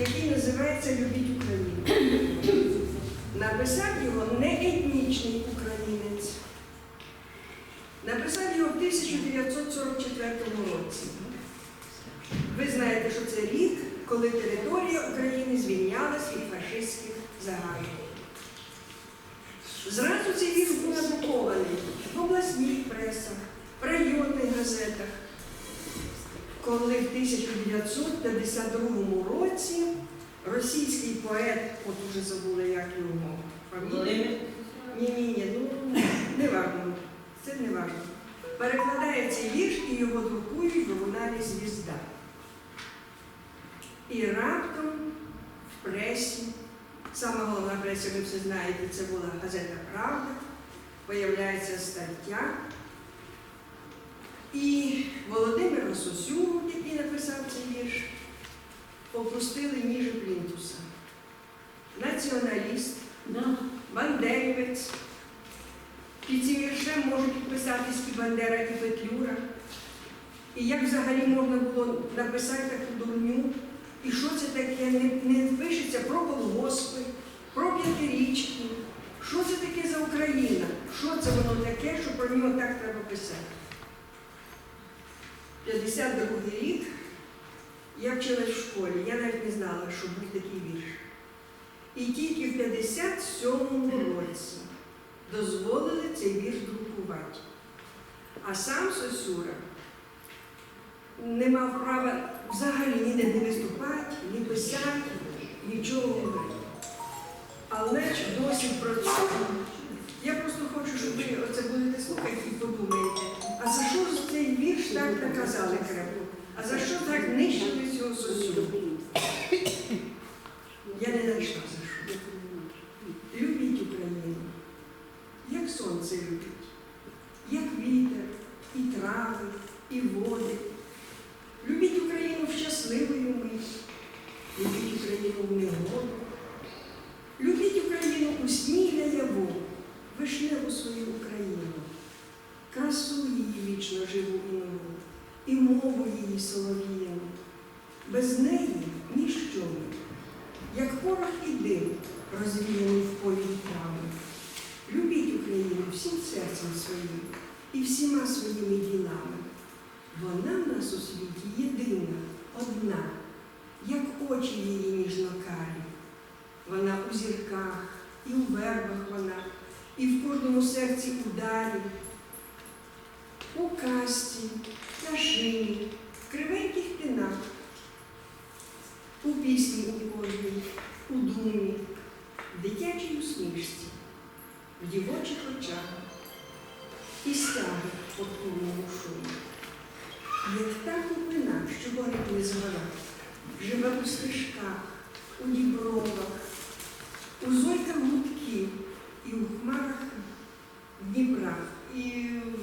який називається Любіть Україну. Написав його не етнічний українець. Написав його в 1944 році. Ви знаєте, що це рік, коли територія України звільнялась від фашистських загарбів. Зразу цей вірш був надрукований в обласній пресах, в районних газетах. Коли в 1952 році російський поет, от уже забула, як його фамілія, ні, ні, ні, ну не важливо, це не важливо. Перекладає цей вірш і його друкують в журналі Звізда. І раптом в пресі, сама головна преса, ви все знаєте, це була газета Правда, появляється стаття. І Володимира Сосюру, який написав цей вірш, опустили ніже плінтуса. Націоналіст, бандерівець. Під цим віршем можуть підписатись і Бандера, і Петлюра. І як взагалі можна було написати таку дурню? І що це таке? Не, не пишеться про колгоспи, про п'ятирічки. Що це таке за Україна? Що це воно таке, що про нього так треба писати? 52 рік я вчилась в школі, я навіть не знала, що був такий вірш. І тільки в 57-му році дозволили цей вірш друкувати. А сам Сосюра не мав права взагалі ніде не виступати, ні писати, нічого говорити. Але ж досі про це. Я просто хочу, щоб ви оце будете слухати і подумаєте, цей вірш так наказали Кремлю? А за що так нищили цього Сосюру? Я не знайшла за що. Любіть Україну, як сонце любить, як вітер, і трави, і води. Любіть Україну в щасливою мить, любіть Україну в негоду. Любіть Україну у сні наяву, вишневу свою Україну, красу її вічно живу і нову, і мову її солов'їну. Без неї ніщо як порох і дим, розвіяний в полі вітрами. Любіть Україну всім серцем своїм і всіма своїми ділами. Вона в нас у світі єдина, одна, як очі її ніжно-карі. Вона у зірках, і у вербах вона, і в кожному серці ударі, касті, на шині, в кривеньких тинах, у пісні у кожній, у думі, в дитячій усмішці, в дівочих очах і стяги по повному шуму. Як та купина, що горить не згора, живе у стежках, у дібровах, у зорьках гудків і у хмарах Дніпра, і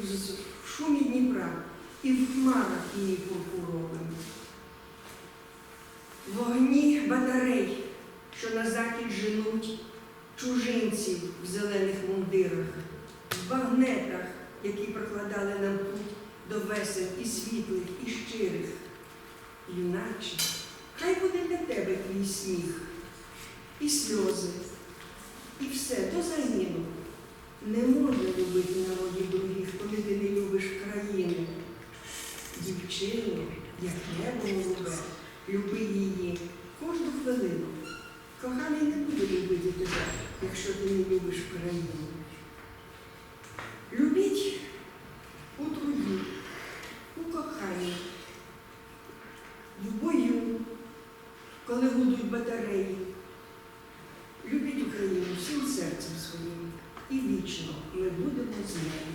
в з- в шумі Дніпра, хмарах її пурпуровими. Вогні батарей, що на захід женуть чужинців в зелених мундирах, в багнетах, які прокладали нам путь до весел і світлих, і щирих. Юначе, хай буде для тебе твій сміх, і сльози, і все до загину. Не можна любити народів других, коли ти не любиш країни. Дівчину, як небо голубе, люби її кожну хвилину. Коханий не буде любити тебе, якщо ти не любиш країну. Любіть у труді, у коханні, в бою, коли гудуть батареї. Любіть Україну всім серцем своїм і вічно ми будемо з нею.